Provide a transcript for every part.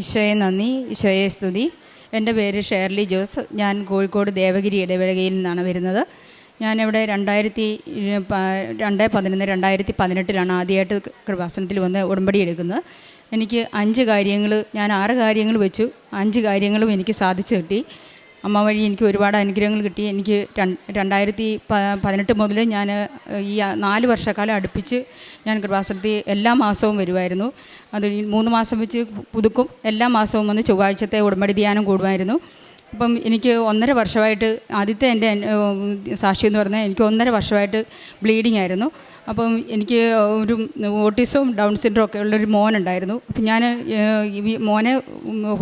ഈശോയെ നന്ദി ഈശോയെ സ്തുതി. എന്റെ പേര് ഷേർലി ജോസ്. ഞാൻ കോഴിക്കോട് ദേവഗിരി ഇടവേളകയിൽ നിന്നാണ് വരുന്നത്. ഞാനിവിടെ രണ്ടായിരത്തി രണ്ട് പതിനൊന്ന് രണ്ടായിരത്തി പതിനെട്ടിലാണ് ആദ്യമായിട്ട് കൃപാസനത്തിൽ വന്ന് ഉടമ്പടി എടുക്കുന്നത്. എനിക്ക് അഞ്ച് കാര്യങ്ങൾ ഞാൻ ആറ് കാര്യങ്ങൾ വെച്ചു. അഞ്ച് കാര്യങ്ങളും എനിക്ക് സാധിച്ചു കിട്ടി. അമ്മ വഴി എനിക്ക് ഒരുപാട് അനുഗ്രഹങ്ങൾ കിട്ടി. എനിക്ക് രണ്ട് രണ്ടായിരത്തി പതിനെട്ട് മുതൽ ഞാൻ ഈ നാല് വർഷക്കാലം അടുപ്പിച്ച് ഞാൻ കൃപാസനത്തിൽ എല്ലാ മാസവും വരുമായിരുന്നു അത് മൂന്ന് മാസം വെച്ച് പുതുക്കും. എല്ലാ മാസവും വന്ന് ചൊവ്വാഴ്ചത്തെ ഉടമ്പടി ധ്യാനം കൂടുമായിരുന്നു. അപ്പം എനിക്ക് ഒന്നര വർഷമായിട്ട് ആദ്യത്തെ എന്റെ സാക്ഷി എന്ന് പറഞ്ഞാൽ എനിക്ക് ഒന്നര വർഷമായിട്ട് ബ്ലീഡിംഗ് ആയിരുന്നു. അപ്പം എനിക്ക് ഒരു ഓട്ടിസവും ഡൗൺ സിൻഡ്രോ ഒക്കെ ഉള്ളൊരു മോനുണ്ടായിരുന്നു. അപ്പം ഞാൻ ഈ മോനെ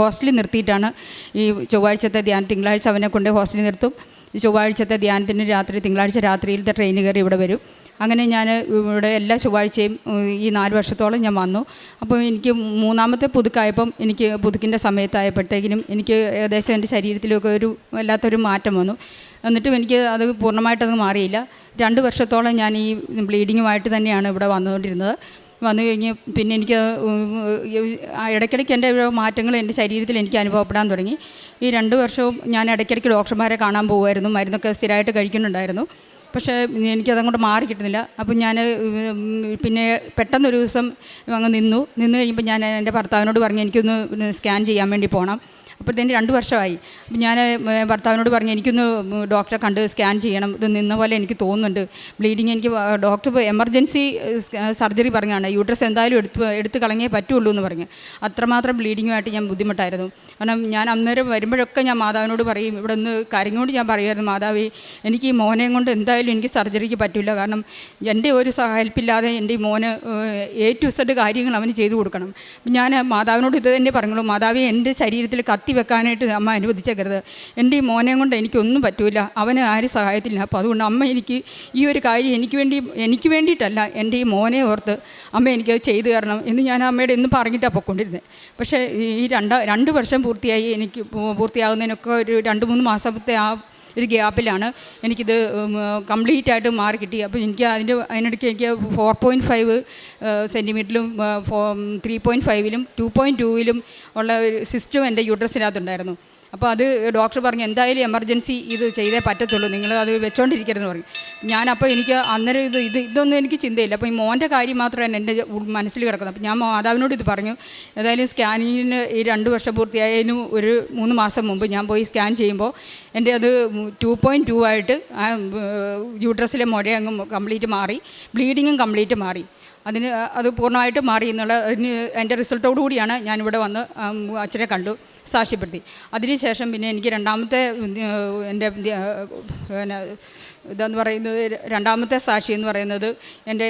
ഹോസ്റ്റലിൽ നിർത്തിയിട്ടാണ് ഈ ചൊവ്വാഴ്ചത്തെ ധ്യാനം തിങ്കളാഴ്ച അവനെ കൊണ്ട് ഹോസ്റ്റലിൽ നിർത്തും. ചൊവ്വാഴ്ചത്തെ ധ്യാനത്തിന് രാത്രി തിങ്കളാഴ്ച രാത്രിയിലത്തെ ട്രെയിൻ കയറി ഇവിടെ വരും. അങ്ങനെ ഞാൻ ഇവിടെ എല്ലാ ചൊവ്വാഴ്ചയും ഈ നാല് വർഷത്തോളം ഞാൻ വന്നു. അപ്പോൾ എനിക്ക് മൂന്നാമത്തെ പുതുക്കായപ്പം എനിക്ക് പുതുക്കിന്റെ സമയത്തായപ്പോഴത്തേക്കിനും എനിക്ക് ഏകദേശം എന്റെ ശരീരത്തിലൊക്കെ ഒരു വല്ലാത്തൊരു മാറ്റം വന്നു. എന്നിട്ടും എനിക്ക് അത് പൂർണമായിട്ടത് മാറിയില്ല. രണ്ട് വർഷത്തോളം ഞാൻ ഈ ബ്ലീഡിങ്ങുമായിട്ട് തന്നെയാണ് ഇവിടെ വന്നുകൊണ്ടിരുന്നത്. വന്നു കഴിഞ്ഞ് പിന്നെ എനിക്ക് ഇടയ്ക്കിടയ്ക്ക് എന്റെ മാറ്റങ്ങൾ എന്റെ ശരീരത്തിൽ എനിക്ക് അനുഭവപ്പെടാൻ തുടങ്ങി. ഈ രണ്ട് വർഷവും ഞാൻ ഇടയ്ക്കിടയ്ക്ക് ഡോക്ടർമാരെ കാണാൻ പോകുമായിരുന്നു. മരുന്നൊക്കെ സ്ഥിരമായിട്ട് കഴിക്കുന്നുണ്ടായിരുന്നു. പക്ഷേ എനിക്കതങ്ങോട്ട് മാറി കിട്ടുന്നില്ല. അപ്പം ഞാൻ പിന്നെ പെട്ടെന്നൊരു ദിവസം അങ്ങ് നിന്നു. നിന്ന് കഴിയുമ്പോൾ ഞാൻ എന്റെ ഭർത്താവിനോട് പറഞ്ഞു എനിക്കൊന്ന് സ്കാൻ ചെയ്യാൻ വേണ്ടി പോകണം അപ്പോഴത്തേന് രണ്ട് വർഷമായി. ഞാൻ ഭർത്താവിനോട് പറഞ്ഞു എനിക്കൊന്ന് ഡോക്ടറെ കണ്ട് സ്കാൻ ചെയ്യണം. ഇത് നിന്ന പോലെ എനിക്ക് തോന്നുന്നുണ്ട്. ബ്ലീഡിങ് എനിക്ക് ഡോക്ടർ എമർജൻസി സർജറി പറഞ്ഞാണ്. യൂട്രസ് എന്തായാലും എടുത്ത് എടുത്ത് കളഞ്ഞേ പറ്റുള്ളൂ എന്ന് പറഞ്ഞു. അത്രമാത്രം ബ്ലീഡിങ്ങുമായിട്ട് ഞാൻ ബുദ്ധിമുട്ടായിരുന്നു. കാരണം ഞാൻ അന്നേരം വരുമ്പോഴൊക്കെ ഞാൻ മാതാവിനോട് പറയും ഇവിടെ നിന്ന് കാര്യങ്ങളോട് ഞാൻ പറയുമായിരുന്നു മാതാവി എനിക്ക് ഈ മോനെയും കൊണ്ട് എന്തായാലും എനിക്ക് സർജറിക്ക് പറ്റില്ല. കാരണം എന്റെ ഒരു ഹെൽപ്പില്ലാതെ എന്റെ ഈ മോന് എ ടു സെഡ് കാര്യങ്ങൾ അവന് ചെയ്തു കൊടുക്കണം. ഞാൻ മാതാവിനോട് ഇത് തന്നെ പറഞ്ഞുള്ളൂ മാതാവി എന്റെ ശരീരത്തിൽ കത്തി വെക്കാനായിട്ട് അമ്മ അനുവദിച്ചേക്കരുത്. എന്റെ ഈ മോനെയും കൊണ്ട് എനിക്കൊന്നും പറ്റൂല. അവന് ആരും സഹായത്തില്ല. അപ്പോൾ അതുകൊണ്ട് അമ്മ എനിക്ക് ഈ ഒരു കാര്യം എനിക്ക് വേണ്ടി എനിക്ക് വേണ്ടിയിട്ടല്ല എന്റെ ഈ മോനെ ഓർത്ത് അമ്മ എനിക്കത് ചെയ്തു തരണം എന്ന് ഞാൻ അമ്മയുടെ എന്ന് പറഞ്ഞിട്ടാണ് പൊയ്ക്കൊണ്ടിരുന്നത് പക്ഷേ ഈ രണ്ട് രണ്ട് വർഷം പൂർത്തിയായി എനിക്ക് പൂർത്തിയാകുന്നതിനൊക്കെ ഒരു രണ്ട് മൂന്ന് മാസത്തെ ആ ഒരു ഗ്യാപ്പിലാണ് എനിക്കിത് കംപ്ലീറ്റ് ആയിട്ട് മാറി കിട്ടി. അപ്പോൾ എനിക്ക് അതിന്റെ അതിനിടയ്ക്ക് എനിക്ക് ഫോർ പോയിന്റ് ഫൈവ് സെന്റിമീറ്ററിലും ത്രീ പോയിന്റ് ഫൈവിലും ടു പോയിന്റ് ടൂവിലും ഉള്ള ഒരു സിസ്റ്റം എന്റെ യൂട്രസിനകത്തുണ്ടായിരുന്നു അപ്പോൾ അത് ഡോക്ടർ പറഞ്ഞു എന്തായാലും എമർജൻസി ഇത് ചെയ്തേ പറ്റത്തുള്ളൂ. നിങ്ങൾ അത് വെച്ചോണ്ടിരിക്കരുതെന്ന് പറഞ്ഞു. ഞാനപ്പോൾ എനിക്ക് അന്നേരം ഇത് ഇത് ഇതൊന്നും എനിക്ക് ചിന്തയില്ല. അപ്പോൾ ഈ മോന്റെ കാര്യം മാത്രമാണ് എന്റെ മനസ്സിൽ കിടക്കുന്നത് അപ്പോൾ ഞാൻ മാതാവിനോട് ഇത് പറഞ്ഞു ഏതായാലും സ്കാനിങ്ങിന് ഈ രണ്ട് വർഷം പൂർത്തിയായതിന് ഒരു മൂന്ന് മാസം മുമ്പ് ഞാൻ പോയി സ്കാൻ ചെയ്യുമ്പോൾ എന്റെ അത് ടു പോയിന്റ് ടു ആയിട്ട് യൂട്രസിലെ മുഴ അങ്ങ് കംപ്ലീറ്റ് മാറി ബ്ലീഡിങ്ങും കംപ്ലീറ്റ് മാറി. അതിന് അത് പൂർണമായിട്ട് മാറി എന്നുള്ള അതിന് അതിന്റെ റിസൾട്ടോടു കൂടിയാണ് ഞാനിവിടെ വന്ന് അച്ഛനെ കണ്ടു സാക്ഷ്യപ്പെടുത്തി. അതിനുശേഷം പിന്നെ എനിക്ക് രണ്ടാമത്തെ എന്റെ പിന്നെ ഇതെന്ന് പറയുന്നത് രണ്ടാമത്തെ സാക്ഷി എന്ന് പറയുന്നത് എന്റെ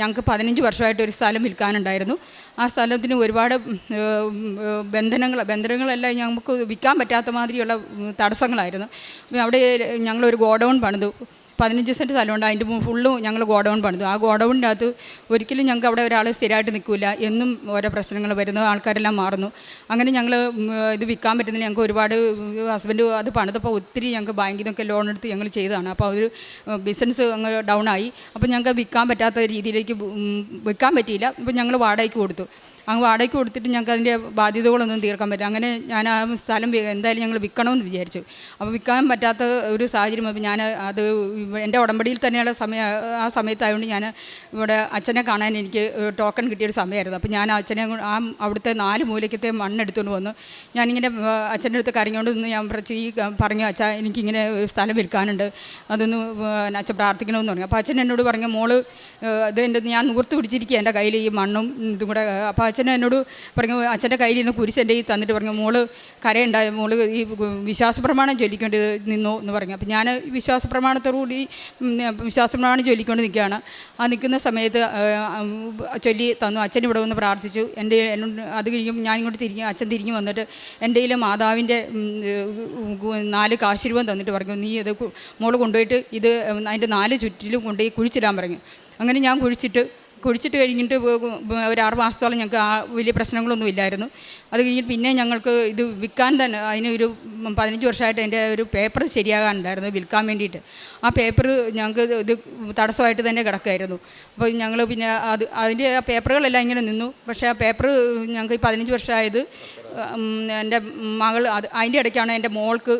ഞങ്ങൾക്ക് പതിനഞ്ച് വർഷമായിട്ട് ഒരു സ്ഥലം വിൽക്കാനുണ്ടായിരുന്നു. ആ സ്ഥലത്തിന് ഒരുപാട് ബന്ധനങ്ങൾ ബന്ധനങ്ങളെല്ലാം ഞങ്ങൾക്ക് വിൽക്കാൻ പറ്റാത്ത മാതിരിയുള്ള തടസ്സങ്ങളായിരുന്നു. അവിടെ ഞങ്ങളൊരു ഗോഡൗൺ പണിതു. പതിനഞ്ച് സെന്റ് സ്ഥലമുണ്ട്. അതിന്റെ ഫുള്ളും ഞങ്ങൾ ഗോഡൗൺ പണിതു ആ ഗോഡൗണിന്റെ അകത്ത് ഒരിക്കലും ഞങ്ങൾക്ക് അവിടെ ഒരാൾ സ്ഥിരമായിട്ട് നിൽക്കില്ല എന്നും ഓരോ പ്രശ്നങ്ങൾ വരുന്നു. ആൾക്കാരെല്ലാം മാറുന്നു. അങ്ങനെ ഞങ്ങൾ ഇത് വിൽക്കാൻ പറ്റുന്നില്ല ഞങ്ങൾക്ക് ഒരുപാട് ഹസ്ബൻഡ് അത് പണിതപ്പോൾ ഒത്തിരി ഞങ്ങൾക്ക് ബാങ്കിൽ നിന്നൊക്കെ ലോൺ എടുത്ത് ഞങ്ങൾ ചെയ്തതാണ്. അപ്പോൾ ഒരു ബിസിനസ് അങ്ങ് ഡൗൺ ആയി. അപ്പോൾ ഞങ്ങൾക്ക് വിൽക്കാൻ പറ്റാത്ത രീതിയിലേക്ക് വിൽക്കാൻ പറ്റിയില്ല. അപ്പോൾ ഞങ്ങൾ വാടകയ്ക്ക് കൊടുത്തു. അങ്ങ് വാടകയ്ക്ക് കൊടുത്തിട്ട് ഞങ്ങൾക്ക് അതിന്റെ ബാധ്യതകളൊന്നും തീർക്കാൻ പറ്റില്ല. അങ്ങനെ ഞാൻ ആ സ്ഥലം എന്തായാലും ഞങ്ങൾ വിൽക്കണമെന്ന് വിചാരിച്ചു. അപ്പോൾ വിൽക്കാൻ പറ്റാത്ത ഒരു സാഹചര്യം അപ്പോൾ ഞാൻ അത് എന്റെ ഉടമ്പടിയിൽ തന്നെയുള്ള സമയം ആ സമയത്തായതുകൊണ്ട് ഞാൻ ഇവിടെ അച്ഛനെ കാണാൻ എനിക്ക് ടോക്കൺ കിട്ടിയൊരു സമയമായിരുന്നു. അപ്പോൾ ഞാൻ അച്ഛനെ ആ അവിടുത്തെ നാല് മൂലയ്ക്കത്തെ മണ്ണെടുത്തുകൊണ്ട് വന്ന്. ഞാനിങ്ങനെ അച്ഛന്റെ അടുത്ത് കരഞ്ഞുകൊണ്ട് നിന്ന് ഞാൻ കുറച്ച് ഈ പറഞ്ഞു അച്ഛാ എനിക്കിങ്ങനെ സ്ഥലം വിൽക്കാനുണ്ട്. അതൊന്ന് അച്ഛൻ പ്രാർത്ഥിക്കണമെന്ന് പറഞ്ഞു. അപ്പോൾ അച്ഛൻ എന്നോട് പറഞ്ഞു മോൾ ഇത് എന്റെ ഞാൻ നൂർത്ത് പിടിച്ചിരിക്കുക എന്റെ കയ്യിൽ ഈ മണ്ണും ഇതും കൂടെ അപ്പോൾ അച്ഛൻ എന്നോട് പറഞ്ഞു അച്ഛന്റെ കയ്യിൽ നിന്ന് കുരിശ് എന്റെ ഈ തന്നിട്ട് പറഞ്ഞു മോൾ കരയുണ്ടായ മോൾ ഈ വിശ്വാസ പ്രമാണം ചൊല്ലിക്കേണ്ടത് നിന്നു എന്ന് പറഞ്ഞു. അപ്പം ഞാൻ വിശ്വാസ പ്രമാണത്തോടുകൂടി വിശ്വാസ പ്രമാണം ചൊല്ലിക്കൊണ്ട് നിൽക്കുകയാണ്. ആ നിൽക്കുന്ന സമയത്ത് ചൊല്ലി തന്നു. അച്ഛൻ ഇവിടെ വന്ന് പ്രാർത്ഥിച്ചു. എന്റെ അത് കഴിയുമ്പോൾ ഞാൻ ഇങ്ങോട്ട് തിരിഞ്ഞ് അച്ഛൻ തിരിഞ്ഞ് വന്നിട്ട് എന്റെ കയ്യിൽ മാതാവിന്റെ നാല് കാശിരൂപം തന്നിട്ട് പറഞ്ഞു നീ ഇത് മോൾ കൊണ്ടുപോയിട്ട് ഇത് അതിന്റെ നാല് ചുറ്റിലും കൊണ്ടുപോയി കുഴിച്ചിടാൻ പറഞ്ഞു. അങ്ങനെ ഞാൻ കുഴിച്ചിട്ട് കുഴിച്ചിട്ട് കഴിഞ്ഞിട്ട് ഒരു ആറ് മാസത്തോളം ഞങ്ങൾക്ക് ആ വലിയ പ്രശ്നങ്ങളൊന്നും ഇല്ലായിരുന്നു. അത് കഴിഞ്ഞിട്ട് പിന്നെ ഞങ്ങൾക്ക് ഇത് വിൽക്കാൻ തന്നെ അതിന് ഒരു പതിനഞ്ച് വർഷമായിട്ട് എന്റെ ഒരു പേപ്പർ ശരിയാകാനുണ്ടായിരുന്നു വിൽക്കാൻ വേണ്ടിയിട്ട്. ആ പേപ്പർ ഞങ്ങൾക്ക് ഇത് തടസ്സമായിട്ട് തന്നെ കിടക്കുമായിരുന്നു അപ്പോൾ ഞങ്ങൾ പിന്നെ അത് അതിന്റെ ആ പേപ്പറുകളെല്ലാം ഇങ്ങനെ നിന്നു. പക്ഷേ ആ പേപ്പർ ഞങ്ങൾക്ക് ഈ പതിനഞ്ച് വർഷമായത് എന്റെ മകൾ അത് അതിന്റെ ഇടയ്ക്കാണ് എന്റെ മോൾക്ക്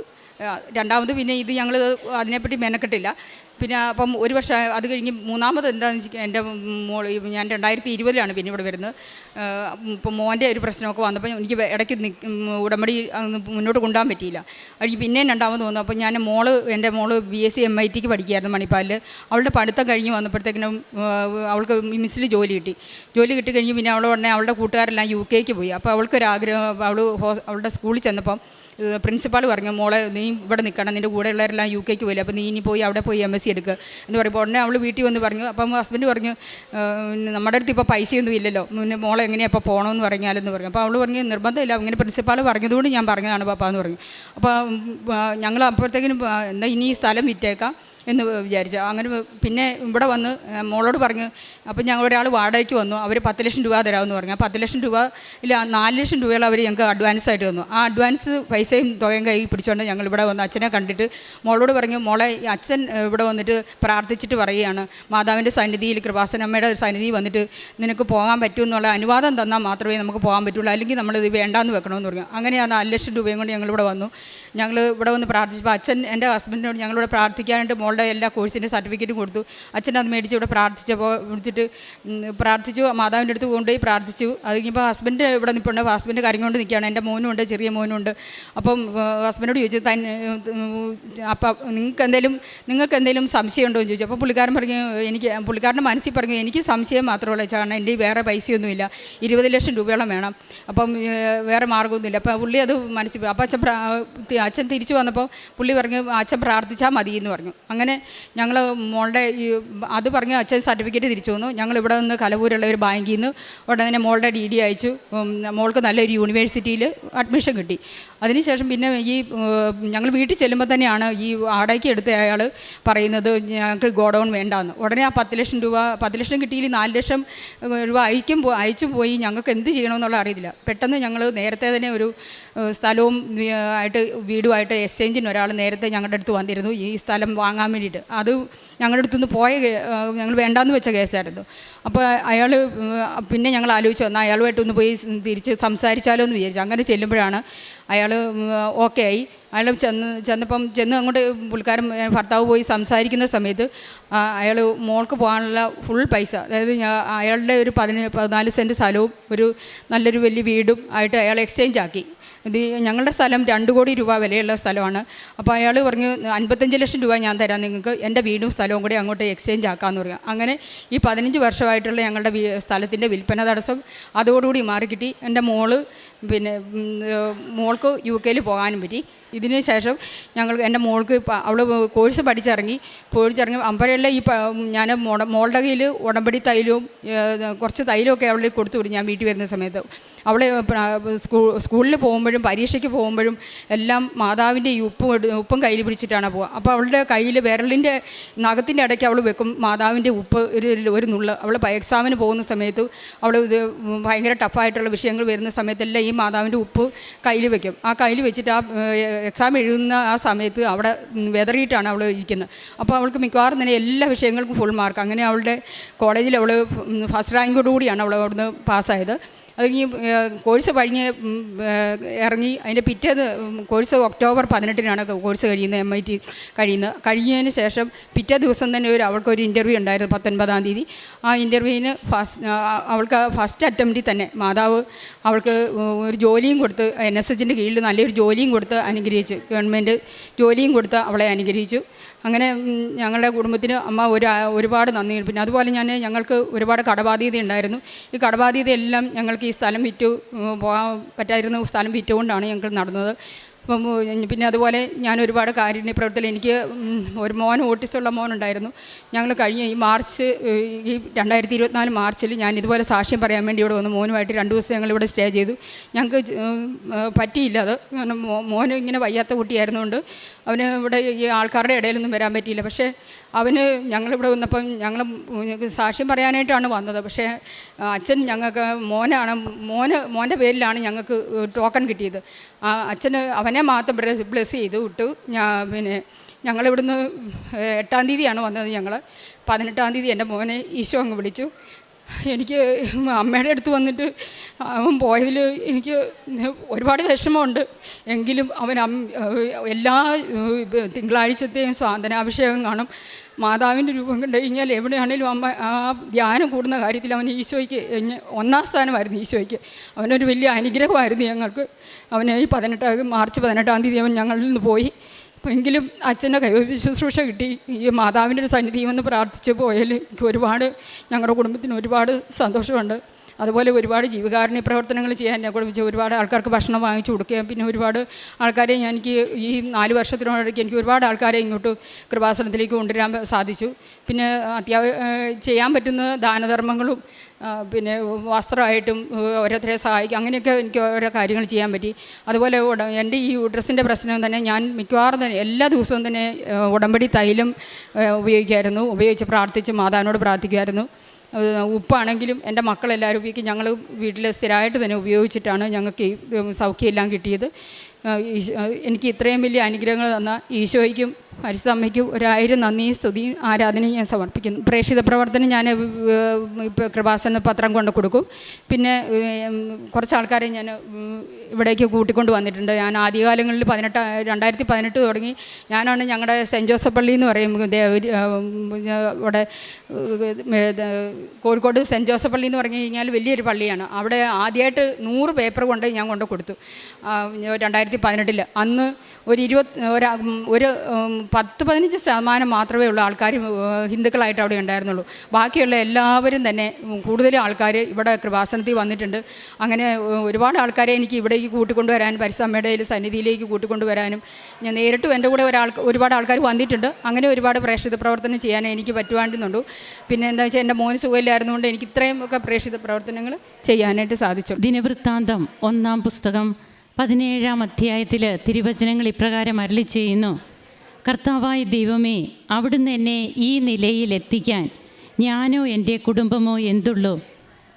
രണ്ടാമത് പിന്നെ ഇത് ഞങ്ങൾ അതിനെപ്പറ്റി മെനക്കെട്ടില്ല. പിന്നെ അപ്പം ഒരു വർഷം അത് കഴിഞ്ഞ് മൂന്നാമത് എന്താണെന്ന് വെച്ചാൽ എന്റെ മോൾ ഞാൻ രണ്ടായിരത്തി ഇരുപതിലാണ് പിന്നെ ഇവിടെ വരുന്നത്. ഇപ്പം മോന്റെ ഒരു പ്രശ്നമൊക്കെ വന്നപ്പോൾ എനിക്ക് ഇടയ്ക്ക് ഉടമ്പടി മുന്നോട്ട് കൊണ്ടുപോകാൻ പറ്റിയില്ല. എനിക്ക് പിന്നെയും രണ്ടാമത് വന്നു. അപ്പോൾ ഞാൻ മോൾ എന്റെ മോൾ B S C M I tick പഠിക്കുകയായിരുന്നു മണിപ്പാലിൽ അവളുടെ പഠിത്തം കഴിഞ്ഞ് വന്നപ്പോഴത്തേക്കിനും അവൾക്ക് മിസ്സിൽ ജോലി കിട്ടി. ജോലി കിട്ടി കഴിഞ്ഞ് പിന്നെ അവളെ ഉടനെ അവളുടെ കൂട്ടുകാരെല്ലാം യു കെക്ക് പോയി. അപ്പോൾ അവൾക്കൊരാഗ്രഹം അവൾ അവളുടെ സ്കൂളിൽ ചെന്നപ്പം പ്രിൻസിപ്പാൾ പറഞ്ഞു മോളെ നീ ഇവിടെ നിൽക്കണം. നിന്റെ കൂടെയുള്ളവരെല്ലാം യു കെക്ക് പോയില്ല അപ്പോൾ നീ ഇനി പോയി അവിടെ പോയി എം എസ് സി എടുക്കുക എന്ന് പറയുമ്പോൾ ഉടനെ അവൾ വീട്ടിൽ വന്ന് പറഞ്ഞു. അപ്പം ഹസ്ബൻഡ് പറഞ്ഞു "ഏഹ്, നമ്മുടെ അടുത്ത് ഇപ്പോൾ പൈസയൊന്നും ഇല്ലല്ലോ. പിന്നെ മോളെ എങ്ങനെയാണ് ഇപ്പോൾ പോകണമെന്ന് പറഞ്ഞാലെന്ന് പറഞ്ഞു. അപ്പോൾ അവൾ പറഞ്ഞു നിർബന്ധമില്ല. ഇങ്ങനെ പ്രിൻസിപ്പാൾ പറഞ്ഞതുകൊണ്ട് ഞാൻ പറഞ്ഞതാണ് പാപ്പ എന്ന് പറഞ്ഞു. അപ്പോൾ ഞങ്ങൾ അപ്പോഴത്തേക്കിനും എന്നാൽ ഇനി ഈ സ്ഥലം വിറ്റേക്കാം. എന്ന് വിചാരിച്ചു. അങ്ങനെ പിന്നെ ഇവിടെ വന്ന് മോളോട് പറഞ്ഞു അപ്പം ഞങ്ങൾ ഒരാൾ വാടകയ്ക്ക് വന്നു അവർ പത്ത് ലക്ഷം രൂപ തരാമെന്ന് പറഞ്ഞു. ആ പത്ത് ലക്ഷം രൂപ ഇല്ല നാല് ലക്ഷം രൂപകൾ അവർ ഞങ്ങൾക്ക് അഡ്വാൻസ് ആയിട്ട് തന്നു. ആ അഡ്വാൻസ് പൈസയും തുകയും കൈ പിടിച്ചുകൊണ്ട് ഞങ്ങൾ ഇവിടെ വന്ന് അച്ഛനെ കണ്ടിട്ട് മോളോട് പറഞ്ഞു മോളെ അച്ഛൻ ഇവിടെ വന്നിട്ട് പ്രാർത്ഥിച്ചിട്ട് പറയുകയാണ്. മാതാവിന്റെ സന്നിധിയിൽ കൃപാസനമ്മയുടെ സന്നിധി വന്നിട്ട് നിനക്ക് പോകാൻ പറ്റുമെന്നുള്ള അനുവാദം തന്നാൽ മാത്രമേ നമുക്ക് പോകാൻ പറ്റുള്ളൂ. അല്ലെങ്കിൽ നമ്മളിത് വേണ്ടാന്ന് വെക്കണമെന്ന് പറഞ്ഞു. അങ്ങനെ ആ നാല് ലക്ഷം രൂപയും കൊണ്ട് ഞങ്ങൾ ഇവിടെ വന്നു. ഞങ്ങൾ ഇവിടെ വന്ന് പ്രാർത്ഥിച്ചപ്പോൾ അച്ഛൻ എന്റെ ഹസ്ബൻഡിനോട് ഞങ്ങളിവിടെ പ്രാർത്ഥിക്കാനായിട്ട് മോളുടെ എല്ലാ കോഴ്സിന്റെ സർട്ടിഫിക്കറ്റും കൊടുത്തു. അച്ഛൻ അത് മേടിച്ച് ഇവിടെ പ്രാർത്ഥിച്ചപ്പോൾ വിളിച്ചിട്ട് പ്രാർത്ഥിച്ചു. മാതാവിന്റെ അടുത്ത് കൊണ്ടുപോയി പ്രാർത്ഥിച്ചു. അത് കഴിഞ്ഞപ്പോൾ ഹസ്ബൻഡ് ഇവിടെ നിൽപ്പുണ്ട് ഹസ്ബൻഡ് കാര്യം കൊണ്ട് നിൽക്കുകയാണ്. എന്റെ മോനും ഉണ്ട് ചെറിയ മോനും ഉണ്ട് അപ്പം ഹസ്ബൻഡോട് ചോദിച്ചു തൻ അപ്പം നിങ്ങൾക്ക് എന്തെങ്കിലും നിങ്ങൾക്ക് എന്തെങ്കിലും സംശയം ഉണ്ടോ എന്ന് ചോദിച്ചു. അപ്പോൾ പുള്ളിക്കാരൻ പറഞ്ഞു എനിക്ക് പുള്ളിക്കാരന്റെ മനസ്സിൽ പറഞ്ഞു എനിക്ക് സംശയം മാത്രമല്ല കാരണം എന്റെ വേറെ പൈസയൊന്നുമില്ല. ഇരുപത് ലക്ഷം രൂപയോളം വേണം. അപ്പം വേറെ മാർഗമൊന്നുമില്ല. അപ്പോൾ പുള്ളി അത് മനസ്സിൽ അപ്പോൾ അച്ഛൻ അച്ഛൻ തിരിച്ചു വന്നപ്പോൾ പുള്ളി പറഞ്ഞു അച്ഛൻ പ്രാർത്ഥിച്ചാൽ മതി എന്ന് പറഞ്ഞു. അങ്ങനെ ഞങ്ങൾ മോളുടെ ഈ അത് പറഞ്ഞ് അച്ഛൻ സർട്ടിഫിക്കറ്റ് തിരിച്ചു വന്നു ഞങ്ങൾ ഇവിടെ നിന്ന് കലവൂരുള്ള ഒരു ബാങ്കിൽ നിന്ന് ഉടനെ തന്നെ മോളുടെ ഡി ഡി അയച്ചു. മോൾക്ക് നല്ലൊരു യൂണിവേഴ്സിറ്റിയിൽ അഡ്മിഷൻ കിട്ടി. അതിനുശേഷം പിന്നെ ഈ ഞങ്ങൾ വീട്ടിൽ ചെല്ലുമ്പോൾ തന്നെയാണ് ഈ ആടയ്ക്ക് എടുത്ത അയാൾ പറയുന്നത് ഞങ്ങൾക്ക് ഗോഡൗൺ വേണ്ടാന്ന്. ഉടനെ ആ പത്ത് ലക്ഷം രൂപ പത്ത് ലക്ഷം കിട്ടിയിൽ നാല് ലക്ഷം രൂപ അയക്കും അയച്ചു പോയി. ഞങ്ങൾക്ക് എന്ത് ചെയ്യണമെന്നുള്ള അറിയില്ല പെട്ടെന്ന് ഞങ്ങൾ നേരത്തെ തന്നെ ഒരു സ്ഥലവും ആയിട്ട് വീടുമായിട്ട് എക്സ്ചേഞ്ചിന് ഒരാൾ നേരത്തെ ഞങ്ങളുടെ അടുത്ത് വന്നിരുന്നു. ഈ സ്ഥലം വാങ്ങാൻ വേണ്ടിയിട്ട്. അത് ഞങ്ങളുടെ അടുത്തുനിന്ന് പോയ ഞങ്ങൾ വേണ്ടാന്ന് വെച്ച കേസായിരുന്നു. അപ്പോൾ അയാൾ പിന്നെ ഞങ്ങൾ ആലോചിച്ചു വന്നാൽ അയാളുമായിട്ടൊന്ന് പോയി തിരിച്ച് സംസാരിച്ചാലോ എന്ന് വിചാരിച്ചു. അങ്ങനെ ചെല്ലുമ്പോഴാണ് അയാൾ ഓക്കെ ആയി. അയാൾ ചെന്ന് ചെന്നപ്പം ചെന്ന് അങ്ങോട്ട് പുള്ളിക്കാരൻ ഭർത്താവ് പോയി സംസാരിക്കുന്ന സമയത്ത് അയാൾ മോൾക്ക് പോകാനുള്ള ഫുൾ പൈസ അതായത് അയാളുടെ ഒരു പതിന പതിനാല് സെന്റ് സ്ഥലവും ഒരു നല്ലൊരു വലിയ വീടും ആയിട്ട് അയാൾ എക്സ്ചേഞ്ച് ആക്കി. ഇത് ഞങ്ങളുടെ സ്ഥലം രണ്ട് കോടി രൂപ വിലയുള്ള സ്ഥലമാണ്. അപ്പോൾ അയാൾ പറഞ്ഞു അൻപത്തഞ്ച് ലക്ഷം രൂപ ഞാൻ തരാം നിങ്ങൾക്ക് എന്റെ വീടും സ്ഥലവും കൂടി അങ്ങോട്ട് എക്സ്ചേഞ്ച് ആക്കാമെന്ന് പറഞ്ഞു. അങ്ങനെ ഈ പതിനഞ്ച് വർഷമായിട്ടുള്ള ഞങ്ങളുടെ സ്ഥലത്തിന്റെ വിൽപ്പന തടസ്സം അതോടുകൂടി മാറിക്കിട്ടി. എന്റെ മോൾ പിന്നെ മോൾക്ക് യു കെയിൽ പോകാനും പറ്റി. ഇതിന് ശേഷം ഞങ്ങൾ എന്റെ മോൾക്ക് അവൾ കോഴ്സ് പഠിച്ചിറങ്ങി. പഠിച്ചിറങ്ങി അമ്പരയുള്ള ഈ ഞാൻ മോളുടെ കയ്യിൽ ഉടമ്പടി തൈലവും കുറച്ച് തൈലമൊക്കെ അവളെ കൊടുത്തു വിടും ഞാൻ വീട്ടിൽ വരുന്ന സമയത്ത്. അവളെ സ്കൂ സ്കൂളിൽ പോകുമ്പോഴും പരീക്ഷയ്ക്ക് പോകുമ്പോഴും എല്ലാം മാതാവിന്റെ ഉപ്പും ഉപ്പും കയ്യിൽ പിടിച്ചിട്ടാണ് പോവുക. അപ്പോൾ അവളുടെ കയ്യിൽ വിരലിന്റെ നഖത്തിന്റെ ഇടയ്ക്ക് അവൾ വെക്കും മാതാവിന്റെ ഉപ്പ് ഒരു ഒരു നുള്ള. അവൾ എക്സാമിന് പോകുന്ന സമയത്ത് അവൾ ഇത് ഭയങ്കര ടഫായിട്ടുള്ള വിഷയങ്ങൾ വരുന്ന സമയത്തെല്ലാം ഈ മാതാവിന്റെ ഉപ്പ് കയ്യിൽ വെക്കും. ആ കയ്യിൽ വെച്ചിട്ട് ആ എക്സാം എഴുതുന്ന ആ സമയത്ത് അവിടെ വെതറിയിട്ടാണ് അവൾ ഇരിക്കുന്നത്. അപ്പോൾ അവൾക്ക് മിക്കവാറും തന്നെ എല്ലാ വിഷയങ്ങൾക്കും ഫുൾ മാർക്ക് അങ്ങനെ അവളുടെ കോളേജിൽ അവൾ ഫസ്റ്റ് റാങ്കോടുകൂടിയാണ് അവൾ അവിടുന്ന് പാസ്സായത് അത് കഴിഞ്ഞ് കോഴ്സ് കഴിഞ്ഞ് ഇറങ്ങി അതിന്റെ പിറ്റേത് കോഴ്സ് ഒക്ടോബർ പതിനെട്ടിനാണ് കോഴ്സ് കഴിയുന്നത് എം ഐ ടി കഴിയുന്നത്. കഴിഞ്ഞതിന് ശേഷം പിറ്റേ ദിവസം തന്നെ ഒരു അവൾക്കൊരു ഇന്റർവ്യൂ ഉണ്ടായിരുന്നു പത്തൊൻപതാം തീയതി. ആ ഇന്റർവ്യൂവിന് ഫസ്റ്റ് അവൾക്ക് ഫസ്റ്റ് അറ്റംപ്റ്റിൽ തന്നെ മാതാവ് അവൾക്ക് ഒരു ജോലിയും കൊടുത്ത് എൻ എസ് എച്ചിന്റെ കീഴിൽ നല്ലൊരു ജോലിയും കൊടുത്ത് അനുഗ്രഹിച്ചു. ഗവൺമെന്റ് ജോലിയും കൊടുത്ത് അവളെ അനുഗ്രഹിച്ചു. അങ്ങനെ ഞങ്ങളുടെ കുടുംബത്തിന് അമ്മ ഒരു ഒരുപാട് നന്ദി. പിന്നെ അതുപോലെ ഞാൻ ഞങ്ങൾക്ക് ഒരുപാട് കടബാധ്യത ഉണ്ടായിരുന്നു. ഈ കടബാധ്യതയെല്ലാം ഞങ്ങൾക്ക് ഈ സ്ഥലം വിറ്റു പോകാൻ പറ്റായിരുന്ന സ്ഥലം വിറ്റുകൊണ്ടാണ് ഞങ്ങൾക്ക് നടന്നത്. പിന്നെ അതുപോലെ ഞാൻ ഒരുപാട് കാരുണ്യ പ്രവർത്തനം എനിക്ക് ഒരു മോൻ ഓട്ടിസുള്ള മോനുണ്ടായിരുന്നു. ഞങ്ങൾ കഴിഞ്ഞ ഈ മാർച്ച് ഈ രണ്ടായിരത്തി ഇരുപത്തിനാല് മാർച്ചിൽ ഞാൻ ഇതുപോലെ സാക്ഷ്യം പറയാൻ വേണ്ടി ഇവിടെ വന്നു മോനുമായിട്ട് രണ്ട് ദിവസം ഞങ്ങൾ ഇവിടെ സ്റ്റേ ചെയ്തു. ഞങ്ങൾക്ക് പറ്റിയില്ല അത്. മോന് ഇങ്ങനെ വയ്യാത്ത കുട്ടിയായിരുന്നുകൊണ്ട് അവന് ഇവിടെ ഈ ആൾക്കാരുടെ ഇടയിലൊന്നും വരാൻ പറ്റിയില്ല. പക്ഷേ അവന് ഞങ്ങളിവിടെ വന്നപ്പം ഞങ്ങൾ സാക്ഷ്യം പറയാനായിട്ടാണ് വന്നത്. പക്ഷേ അച്ഛൻ ഞങ്ങൾക്ക് മോനാണ് മോന് മോന്റെ പേരിലാണ് ഞങ്ങൾക്ക് ടോക്കൺ കിട്ടിയത്. അച്ഛന് അവനെ മാത്രം ബ്ലസ് ചെയ്ത് വിട്ടു. ഞാൻ പിന്നെ ഞങ്ങളിവിടുന്ന് എട്ടാം തീയതിയാണ് വന്നത് ഞങ്ങൾ പതിനെട്ടാം തീയതി എന്റെ മോനെ ഈശോ അങ്ങ് വിളിച്ചു. എനിക്ക് അമ്മയുടെ അടുത്ത് വന്നിട്ട് അവൻ പോയതിൽ എനിക്ക് ഒരുപാട് വിഷമമുണ്ട്. എങ്കിലും അവൻ എല്ലാ തിങ്കളാഴ്ചത്തെയും സ്വാതന്ത്ര്യാഭിഷേകം കാണും. മാതാവിന്റെ രൂപം കണ്ടു കഴിഞ്ഞാൽ എവിടെയാണേലും അമ്മ ആ ധ്യാനം കൂടുന്ന കാര്യത്തിൽ അവൻ ഈശോയ്ക്ക് ഒന്നാം സ്ഥാനമായിരുന്നു ഈശോയ്ക്ക്. അവനൊരു വലിയ അനുഗ്രഹമായിരുന്നു ഞങ്ങൾക്ക്. അവനെ ഈ പതിനെട്ടാം മാർച്ച് പതിനെട്ടാം തീയതി അവൻ ഞങ്ങളിൽ നിന്ന് പോയി. അപ്പോൾ എങ്കിലും അച്ഛന്റെ ശുശ്രൂഷ കിട്ടി. ഈ മാതാവിന്റെ ഒരു സന്നിധി വന്ന് പ്രാർത്ഥിച്ച് പോയാൽ എനിക്ക് ഒരുപാട് ഞങ്ങളുടെ കുടുംബത്തിന് ഒരുപാട് സന്തോഷമുണ്ട്. അതുപോലെ ഒരുപാട് ജീവകാരുണ്യ പ്രവർത്തനങ്ങൾ ചെയ്യാൻ എന്നെ കുടുംബിച്ച് ഒരുപാട് ആൾക്കാർക്ക് ഭക്ഷണം വാങ്ങിച്ചു കൊടുക്കുകയും പിന്നെ ഒരുപാട് ആൾക്കാരെ ഞാൻ എനിക്ക് ഈ നാല് വർഷത്തിനോടൊക്കെ എനിക്ക് ഒരുപാട് ആൾക്കാരെ ഇങ്ങോട്ട് കൃപാസനത്തിലേക്ക് കൊണ്ടുവരാൻ സാധിച്ചു. പിന്നെ അത്യാവശ്യം ചെയ്യാൻ പറ്റുന്ന ദാനധർമ്മങ്ങളും പിന്നെ വസ്ത്രമായിട്ടും ഓരോരുത്തരെ സഹായിക്കും അങ്ങനെയൊക്കെ എനിക്ക് ഓരോ കാര്യങ്ങൾ ചെയ്യാൻ പറ്റി. അതുപോലെ എന്റെ ഈ ഡ്രസ്സിന്റെ പ്രശ്നം തന്നെ ഞാൻ മിക്കവാറും തന്നെ എല്ലാ ദിവസവും തന്നെ ഉടമ്പടി തൈലം ഉപയോഗിക്കുമായിരുന്നു ഉപയോഗിച്ച് പ്രാർത്ഥിച്ച് മാതാവിനോട് പ്രാർത്ഥിക്കുമായിരുന്നു. ഉപ്പാണെങ്കിലും എന്റെ മക്കളെല്ലാവരും ഉപയോഗിക്കും. ഞങ്ങൾ വീട്ടിൽ സ്ഥിരമായിട്ട് തന്നെ ഉപയോഗിച്ചിട്ടാണ് ഞങ്ങൾക്ക് ഈ സൗഖ്യമെല്ലാം കിട്ടിയത്. എനിക്ക് ഇത്രയും വലിയ അനുഗ്രഹങ്ങൾ തന്ന ഈശോയ്ക്കും പരിശുദ്ധ അമ്മയ്ക്കും ഒരായിരം നന്ദിയും സ്തുതിയും ആരാധനയും ഞാൻ സമർപ്പിക്കുന്നു. പ്രേക്ഷിത പ്രവർത്തനം ഞാൻ ഇപ്പോൾ കൃപാസന പത്രം കൊണ്ട് കൊടുക്കും. പിന്നെ കുറച്ച് ആൾക്കാരെ ഞാൻ ഇവിടേക്ക് കൂട്ടിക്കൊണ്ട് വന്നിട്ടുണ്ട്. ഞാൻ ആദ്യകാലങ്ങളിൽ പതിനെട്ട് രണ്ടായിരത്തി പതിനെട്ട് തുടങ്ങി. ഞാനാണ് ഞങ്ങളുടെ സെന്റ് ജോസഫ് പള്ളി എന്ന് പറയും. ഇവിടെ കോഴിക്കോട് സെന്റ് ജോസഫ് പള്ളി എന്ന് പറഞ്ഞു കഴിഞ്ഞാൽ വലിയൊരു പള്ളിയാണ്. അവിടെ ആദ്യമായിട്ട് നൂറ് പേപ്പർ കൊണ്ട് ഞാൻ കൊണ്ട് കൊടുത്തു. രണ്ടായിരത്തി പതിനെട്ടിൽ അന്ന് ഒരു ഇരുപത് ഒരു ഒരു പത്ത് പതിനഞ്ച് ശതമാനം മാത്രമേ ഉള്ളൂ ആൾക്കാർ ഹിന്ദുക്കളായിട്ട് അവിടെ ഉണ്ടായിരുന്നുള്ളൂ. ബാക്കിയുള്ള എല്ലാവരും തന്നെ കൂടുതൽ ആൾക്കാർ ഇവിടെ കൃപാസനത്തിൽ വന്നിട്ടുണ്ട്. അങ്ങനെ ഒരുപാട് ആൾക്കാരെ എനിക്ക് ഇവിടേക്ക് കൂട്ടിക്കൊണ്ടുവരാൻ പരിസമ്മയുടെ സന്നിധിയിലേക്ക് കൂട്ടിക്കൊണ്ടുവരാനും ഞാൻ നേരിട്ടും എന്റെ കൂടെ ഒരാൾ ഒരുപാട് ആൾക്കാർ വന്നിട്ടുണ്ട്. അങ്ങനെ ഒരുപാട് പ്രേക്ഷിത പ്രവർത്തനം ചെയ്യാൻ എനിക്ക് പറ്റുവാണ്ടുന്നുണ്ട് പിന്നെ എന്താ വെച്ചാൽ എന്റെ മോന് സുഖമില്ലായിരുന്നുകൊണ്ട് എനിക്ക് ഇത്രയും ഒക്കെ പ്രേക്ഷിത പ്രവർത്തനങ്ങൾ ചെയ്യാനായിട്ട് സാധിച്ചു. ദിനവൃത്താന്തം ഒന്നാം പുസ്തകം പതിനേഴാം അധ്യായത്തിൽ തിരുവചനങ്ങൾ ഇപ്രകാരം അരളി ചെയ്യുന്നു. കർത്താവായ ദൈവമേ അവിടുന്ന് എന്നെ ഈ നിലയിൽ എത്തിക്കാൻ ഞാനോ എന്റെ കുടുംബമോ എന്തുള്ളൂ?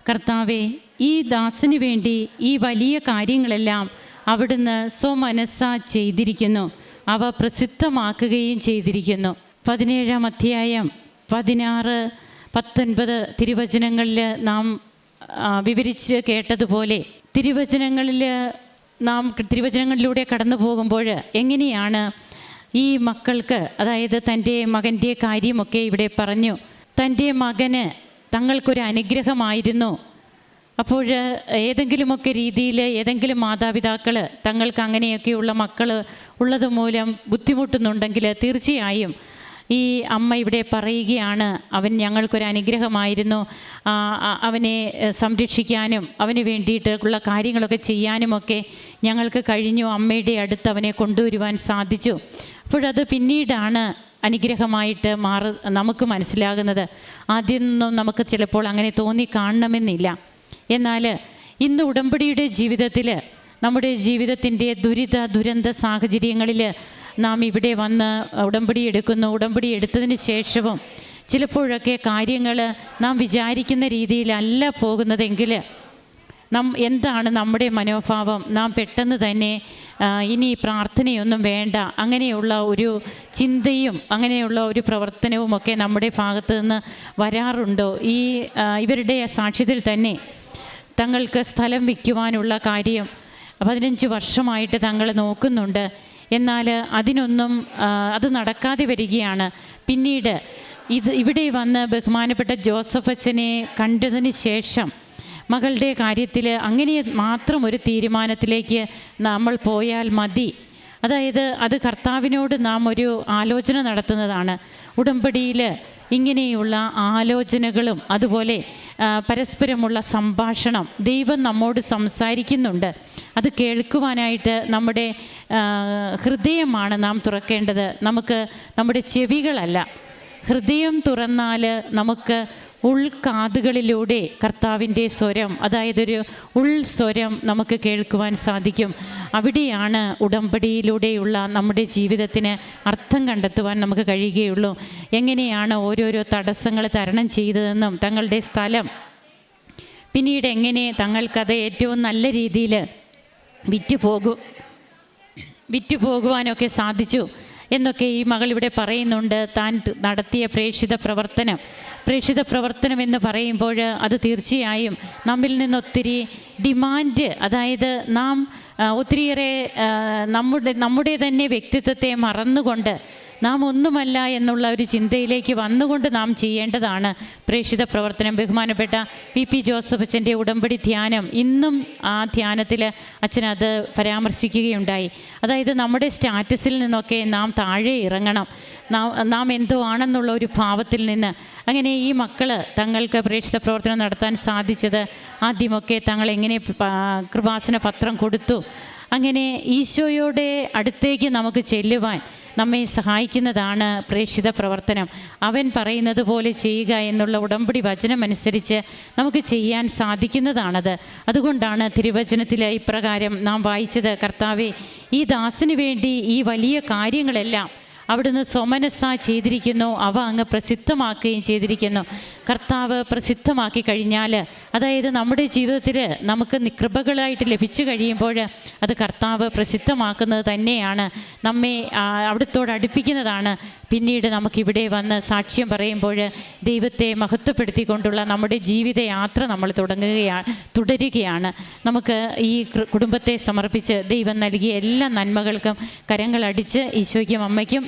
കർത്താവെ ഈ ദാസന് വേണ്ടി ഈ വലിയ കാര്യങ്ങളെല്ലാം അവിടുന്ന് സ്വമനസ്സ ചെയ്തിരിക്കുന്നു. അവ പ്രസിദ്ധമാക്കുകയും ചെയ്തിരിക്കുന്നു. പതിനേഴാം അധ്യായം പതിനാറ് പത്തൊൻപത് തിരുവചനങ്ങളിൽ നാം വിവരിച്ച് കേട്ടതുപോലെ തിരുവചനങ്ങളിൽ നാം തിരുവചനങ്ങളിലൂടെ കടന്നു പോകുമ്പോൾ എങ്ങനെയാണ് ഈ മക്കൾക്ക് അതായത് തന്റെ മകന്റെ കാര്യമൊക്കെ ഇവിടെ പറഞ്ഞു. തന്റെ മകന് തങ്ങൾക്കൊരു അനുഗ്രഹമായിരുന്നു. അപ്പോൾ ഏതെങ്കിലുമൊക്കെ രീതിയിൽ ഏതെങ്കിലും മാതാപിതാക്കൾ തങ്ങൾക്ക് അങ്ങനെയൊക്കെയുള്ള മക്കൾ ഉള്ളത് മൂലം ബുദ്ധിമുട്ടുന്നുണ്ടെങ്കിൽ തീർച്ചയായും ഈ അമ്മ ഇവിടെ പറയുകയാണ് അവൻ ഞങ്ങൾക്കൊരു അനുഗ്രഹമായിരുന്നു. അവനെ സംരക്ഷിക്കാനും അവന് വേണ്ടിയിട്ടുള്ള കാര്യങ്ങളൊക്കെ ചെയ്യാനുമൊക്കെ ഞങ്ങൾക്ക് കഴിഞ്ഞു. അമ്മയുടെ അടുത്ത് അവനെ കൊണ്ടുവരുവാൻ സാധിച്ചു. അപ്പോഴത് പിന്നീടാണ് അനുഗ്രഹമായിട്ട് മാറ നമുക്ക് മനസ്സിലാകുന്നത്. ആദ്യം നിന്നും നമുക്ക് ചിലപ്പോൾ അങ്ങനെ തോന്നി കാണണമെന്നില്ല. എന്നാൽ ഇന്ന് ഉടമ്പടിയുടെ ജീവിതത്തിൽ നമ്മുടെ ജീവിതത്തിന്റെ ദുരിത ദുരന്ത സാഹചര്യങ്ങളിൽ നാം ഇവിടെ വന്ന് ഉടമ്പടി എടുക്കുന്നു. ഉടമ്പടി എടുത്തതിന് ശേഷവും ചിലപ്പോഴൊക്കെ കാര്യങ്ങൾ നാം വിചാരിക്കുന്ന രീതിയിലല്ല പോകുന്നതെങ്കിൽ നം എന്താണ് നമ്മുടെ മനോഭാവം? നാം പെട്ടെന്ന് തന്നെ ഇനി പ്രാർത്ഥനയൊന്നും വേണ്ട. അങ്ങനെയുള്ള ഒരു ചിന്തയും അങ്ങനെയുള്ള ഒരു പ്രവർത്തനവും ഒക്കെ നമ്മുടെ ഭാഗത്ത് നിന്ന് വരാറുണ്ടോ? ഈ ഇവരുടെ സാക്ഷ്യത്തിൽ തന്നെ തങ്ങൾക്ക് സ്ഥലം വിൽക്കുവാനുള്ള കാര്യം പതിനഞ്ച് വർഷമായിട്ട് തങ്ങൾ നോക്കുന്നുണ്ട്. എന്നാൽ അതിനൊന്നും അത് നടക്കാതെ വരികയാണ്. പിന്നീട് ഇത് ഇവിടെ വന്ന് ബഹുമാനപ്പെട്ട ജോസഫ് അച്ഛനെ കണ്ടതിന് ശേഷം മകളുടെ കാര്യത്തിൽ അങ്ങനെ മാത്രം ഒരു തീരുമാനത്തിലേക്ക് നമ്മൾ പോയാൽ മതി. അതായത് അത് കർത്താവിനോട് നാം ഒരു ആലോചന നടത്തുന്നതാണ്. ഉടമ്പടിയിൽ ഇങ്ങനെയുള്ള ആലോചനകളും അതുപോലെ പരസ്പരമുള്ള സംഭാഷണം ദൈവം നമ്മോട് സംസാരിക്കുന്നുണ്ട്. അത് കേൾക്കുവാനായിട്ട് നമ്മുടെ ഹൃദയമാണ് നാം തുറക്കേണ്ടത്. നമുക്ക് നമ്മുടെ ചെവികളല്ല. ഹൃദയം തുറന്നാൽ നമുക്ക് ഉൾക്കാതുകളിലൂടെ കർത്താവിന്റെ സ്വരം അതായത് ഒരു ഉൾസ്വരം നമുക്ക് കേൾക്കുവാൻ സാധിക്കും. അവിടെയാണ് ഉടമ്പടിയിലൂടെയുള്ള നമ്മുടെ ജീവിതത്തിന് അർത്ഥം കണ്ടെത്തുവാൻ നമുക്ക് കഴിയുകയുള്ളൂ. എങ്ങനെയാണ് ഓരോരോ തടസ്സങ്ങൾ തരണം ചെയ്തതെന്നും തങ്ങളുടെ സ്ഥലം പിന്നീട് എങ്ങനെ തങ്ങൾക്കത് ഏറ്റവും നല്ല രീതിയിൽ വിറ്റുപോകും വിറ്റ് പോകുവാനൊക്കെ സാധിച്ചു എന്നൊക്കെ ഈ മകൾ ഇവിടെ പറയുന്നുണ്ട്. താൻ നടത്തിയ പ്രേക്ഷിത പ്രവർത്തനം. പ്രേക്ഷിത പ്രവർത്തനം എന്ന് പറയുമ്പോൾ അത് തീർച്ചയായും നമ്മിൽ നിന്നൊത്തിരി ഡിമാൻഡ് അതായത് നാം ഒത്തിരിയേറെ നമ്മുടെ നമ്മുടെ തന്നെ വ്യക്തിത്വത്തെ മറന്നുകൊണ്ട് നാം ഒന്നുമല്ല എന്നുള്ള ഒരു ചിന്തയിലേക്ക് വന്നുകൊണ്ട് നാം ചെയ്യേണ്ടതാണ്. പ്രേക്ഷിത പ്രവർത്തനം. ബഹുമാനപ്പെട്ട വി പി ജോസഫ് അച്ഛന്റെ ഉടമ്പടി ധ്യാനം. ഇന്നും ആ ധ്യാനത്തിൽ അച്ഛൻ അത് പരാമർശിക്കുകയുണ്ടായി. അതായത് നമ്മുടെ സ്റ്റാറ്റസിൽ നിന്നൊക്കെ നാം താഴെ ഇറങ്ങണം. നാം നാം എന്തോ ആണെന്നുള്ള ഒരു ഭാവത്തിൽ നിന്ന്. അങ്ങനെ ഈ മക്കൾ തങ്ങൾക്ക് പ്രേക്ഷിത പ്രവർത്തനം നടത്താൻ സാധിച്ചത് ആദ്യമൊക്കെ തങ്ങൾ എങ്ങനെ കൃപാസന പത്രം കൊടുത്തു. അങ്ങനെ ഈശോയുടെ അടുത്തേക്ക് നമുക്ക് ചെല്ലുവാൻ നമ്മെ സഹായിക്കുന്നതാണ് പ്രേക്ഷിത പ്രവർത്തനം. അവൻ പറയുന്നത് പോലെ ചെയ്യുക എന്നുള്ള ഉടമ്പടി വചനം അനുസരിച്ച് നമുക്ക് ചെയ്യാൻ സാധിക്കുന്നതാണത്. അതുകൊണ്ടാണ് തിരുവചനത്തിൽ ഇപ്രകാരം നാം വായിച്ചത് കർത്താവെ ഈ ദാസിന് വേണ്ടി ഈ വലിയ കാര്യങ്ങളെല്ലാം അവിടുന്ന് സ്വമനസ്സ ചെയ്തിരിക്കുന്നു. അവ അങ്ങ് പ്രസിദ്ധമാക്കുകയും ചെയ്തിരിക്കുന്നു. കർത്താവ് പ്രസിദ്ധമാക്കി കഴിഞ്ഞാൽ അതായത് നമ്മുടെ ജീവിതത്തിൽ നമുക്ക് കൃപകളായിട്ട് ലഭിച്ചു കഴിയുമ്പോൾ അത് കർത്താവ് പ്രസിദ്ധമാക്കുന്നത് തന്നെയാണ്. നമ്മെ അവിടുത്തോട് അടുപ്പിക്കുന്നതാണ്. പിന്നീട് നമുക്കിവിടെ വന്ന് സാക്ഷ്യം പറയുമ്പോൾ ദൈവത്തെ മഹത്വപ്പെടുത്തിക്കൊണ്ടുള്ള നമ്മുടെ ജീവിതയാത്ര നമ്മൾ തുടങ്ങുകയാണ് തുടരുകയാണ്. നമുക്ക് ഈ കുടുംബത്തെ സമർപ്പിച്ച് ദൈവം നൽകിയ എല്ലാ നന്മകൾക്കും കരങ്ങളടിച്ച് ഈശോയ്ക്കും അമ്മയ്ക്കും